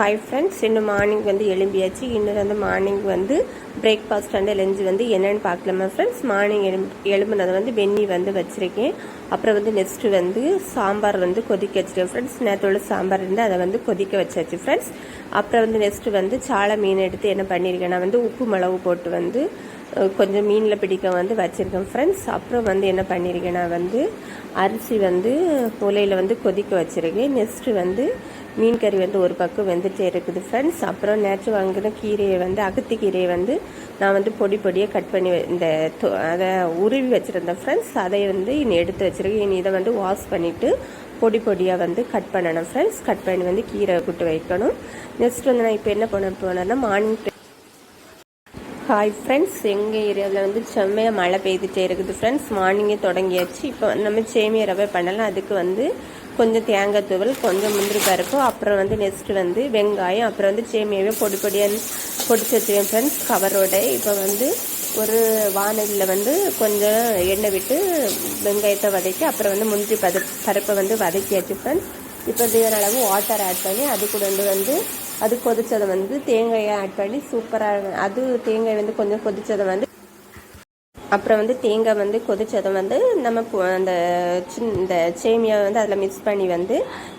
Hi friends இன்னும் morning வந்து எழும்பியாச்சு. இன்னும் வந்து மார்னிங் வந்து பிரேக்ஃபாஸ்ட் அண்ட் லஞ்ச் வந்து என்னென்னு பார்க்கலாமா ஃப்ரெண்ட்ஸ் மார்னிங் எலும்பு எலும்புனது வந்து வெந்நி வந்து வச்சுருக்கேன். அப்புறம் வந்து நெக்ஸ்ட்டு வந்து சாம்பார் வந்து கொதிக்க வச்சுருக்கேன் ஃப்ரெண்ட்ஸ் நேற்றோட சாம்பார் இருந்து அதை வந்து கொதிக்க வச்சாச்சு ஃப்ரெண்ட்ஸ் அப்புறம் வந்து நெக்ஸ்ட்டு வந்து சாலை மீன் எடுத்து என்ன பண்ணியிருக்கேன்னா வந்து உப்பு மிளகு போட்டு வந்து கொஞ்சம் மீனில் பிடிக்க வந்து வச்சுருக்கேன் ஃப்ரெண்ட்ஸ் அப்புறம் வந்து என்ன பண்ணியிருக்கேன்னா வந்து அரிசி வந்து உலையில் வந்து கொதிக்க வச்சுருக்கேன். நெக்ஸ்ட்டு வந்து மீன் கறி வந்து ஒரு பக்கம் வெந்துட்டே இருக்குது ஃப்ரெண்ட்ஸ் அப்புறம் நேற்று வாங்கின கீரையை வந்து அகத்தி கீரையை வந்து நான் வந்து பொடி பொடியாக கட் பண்ணி இந்த அதை உருவி வச்சுருந்தேன் ஃப்ரெண்ட்ஸ் அதை வந்து இனி எடுத்து வச்சுருக்கேன். இனி இதை வந்து வாஷ் பண்ணிவிட்டு பொடி பொடியாக வந்து கட் பண்ணணும் ஃப்ரெண்ட்ஸ் கட் பண்ணி வந்து கீரை கூட்டு வைக்கணும். நெக்ஸ்ட் வந்து நான் இப்போ என்ன பண்ண போனேன்னா மார்னிங் ஹாய் ஃப்ரெண்ட்ஸ் எங்கள் ஏரியாவில் வந்து செம்மையாக மழை பெய்துட்டே இருக்குது ஃப்ரெண்ட்ஸ் மார்னிங்கே தொடங்கியாச்சு. இப்போ நம்ம சேமியா ரவை பண்ணலாம். அதுக்கு வந்து கொஞ்சம் தேங்காய் துவல் கொஞ்சம் முந்திரி பருப்பு அப்புறம் வந்து நெக்ஸ்ட்டு வந்து வெங்காயம் அப்புறம் வந்து சேமியாவே பொடி பொடியாக பொடிச்சு வச்சுருவேன் ஃப்ரெண்ட்ஸ் கவரோட இப்போ வந்து ஒரு வானலியில் வந்து கொஞ்சம் எண்ணெய் விட்டு வெங்காயத்தை வதக்கி அப்புறம் வந்து முந்திரி பத பருப்பை வந்து வதக்கியாச்சு ஃப்ரெண்ட்ஸ் இப்போ தேவையான அளவு வாட்டர் ஆட் பண்ணி அது கூட வந்து வந்து அது கொதிச்சதை வந்து தேங்காயை ஆட் பண்ணி சூப்பராக அது தேங்காய் வந்து கொஞ்சம் கொதிச்சதை வந்து அப்புறம் வந்து தேங்காய் வந்து கொதிச்சதை வந்து நம்ம அந்த இந்த சேமியா வந்து அதில் மிக்ஸ் பண்ணி வந்து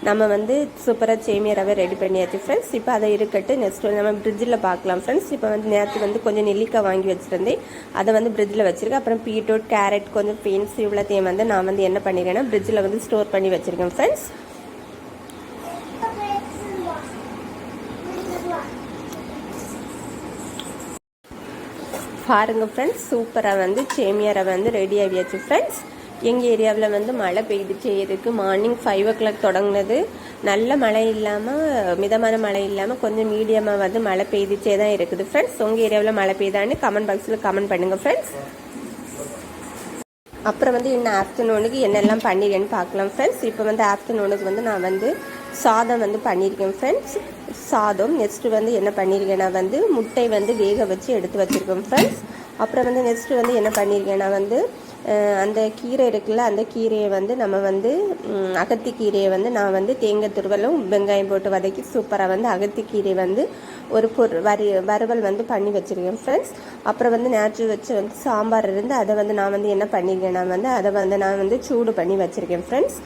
நம்ம வந்து சூப்பராக சேமியா ரவை ரெடி பண்ணியாச்சு ஃப்ரெண்ட்ஸ் இப்போ அதை இருக்கட்டு நெக்ஸ்ட் வந்து நம்ம ஃப்ரிட்ஜில் பார்க்கலாம் ஃப்ரெண்ட்ஸ் இப்போ வந்து நேற்று வந்து கொஞ்சம் நெல்லிக்காய் வாங்கி வச்சுருந்தேன். அதை வந்து ஃப்ரிட்ஜில் வச்சுருக்கேன். அப்புறம் பீட்ரூட் கேரட் கொஞ்சம் பீன்ஸ் இவ்வளோத்தையும் வந்து நான் வந்து என்ன பண்ணிருக்கேன்னா ஃப்ரிட்ஜில் வந்து ஸ்டோர் பண்ணி வச்சுருக்கேன் ஃப்ரெண்ட்ஸ் பாருங்கள் ஃப்ரெண்ட்ஸ் சூப்பராக வந்து சேமியா ரவை வந்து ரெடி ஆகியாச்சு ஃப்ரெண்ட்ஸ் எங்கள் ஏரியாவில் வந்து மழை பெய்துச்சே இருக்குது மார்னிங் ஃபைவ் ஓ கிளாக் தொடங்குனது. நல்ல மழை இல்லாமல் மிதமான மழை இல்லாமல் கொஞ்சம் மீடியமாக வந்து மழை பெய்துச்சே தான் இருக்குது ஃப்ரெண்ட்ஸ் உங்கள் ஏரியாவில் மழை பெய்தான்னு கமெண்ட் பாக்ஸில் கமெண்ட் பண்ணுங்கள் ஃப்ரெண்ட்ஸ் அப்புறம் வந்து இன்னும் ஆஃப்டர்நூனுக்கு என்னெல்லாம் பண்ணிடுறேன்னு பார்க்கலாம் ஃப்ரெண்ட்ஸ் இப்போ வந்து ஆஃப்டர்நூனுக்கு வந்து நான் வந்து சாதம் வந்து பண்ணியிருக்கேன் ஃப்ரெண்ட்ஸ் சாதம் நெக்ஸ்ட்டு வந்து என்ன பண்ணியிருக்கேன்னா வந்து முட்டை வந்து வேக வச்சு எடுத்து வச்சுருக்கேன் ஃப்ரெண்ட்ஸ் அப்புறம் வந்து நெக்ஸ்ட்டு வந்து என்ன பண்ணியிருக்கேன்னா வந்து அந்த கீரை இருக்குல்ல அந்த கீரையை வந்து நம்ம வந்து அகத்தி கீரையை வந்து நான் வந்து தேங்காய் துருவலும் வெங்காயம் போட்டு வதக்கி சூப்பராக வந்து அகத்தி கீரை வந்து ஒரு பொரு வரி வறுவல் வந்து பண்ணி வச்சுருக்கேன் ஃப்ரெண்ட்ஸ் அப்புறம் வந்து நேற்று வச்சு வந்து சாம்பார் இருந்து அதை வந்து நான் வந்து என்ன பண்ணியிருக்கேன் நான் வந்து அதை வந்து நான் வந்து சூடு பண்ணி வச்சுருக்கேன் ஃப்ரெண்ட்ஸ்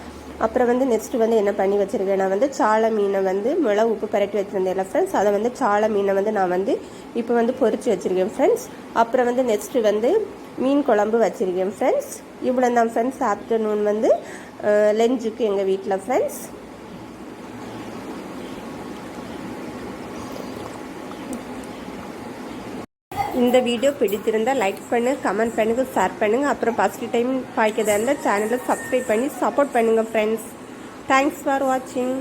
அப்புறம் வந்து நெக்ஸ்ட்டு வந்து என்ன பண்ணி வச்சுருக்கேன்? நான் வந்து சாலை மீனை வந்து மிளகு உப்பு பரட்டி வச்சிருந்தேன் ஃப்ரெண்ட்ஸ் அதை வந்து சாலை மீனை வந்து நான் வந்து இப்போ வந்து பொறிச்சு வச்சுருக்கேன் ஃப்ரெண்ட்ஸ் அப்புறம் வந்து நெக்ஸ்ட்டு வந்து மீன் குழம்பு வச்சுருக்கேன் ஃப்ரெண்ட்ஸ் இவ்வளோ தான் ஃப்ரெண்ட்ஸ் ஆஃப்டர்நூன் வந்து லஞ்சுக்கு எங்கள் வீட்டில் ஃப்ரெண்ட்ஸ் இந்த வீடியோ பிடித்திருந்தால் லைக் பண்ணு கமெண்ட் பண்ணுங்கள் ஷேர் பண்ணுங்க. அப்புறம் ஃபஸ்ட் டைம் பாய்க்கிறதா இருந்தால் சேனலை சப்ஸ்கிரைப் பண்ணி சப்போர்ட் பண்ணுங்கள் ஃப்ரெண்ட்ஸ் தேங்க்ஸ் ஃபார் வாட்சிங்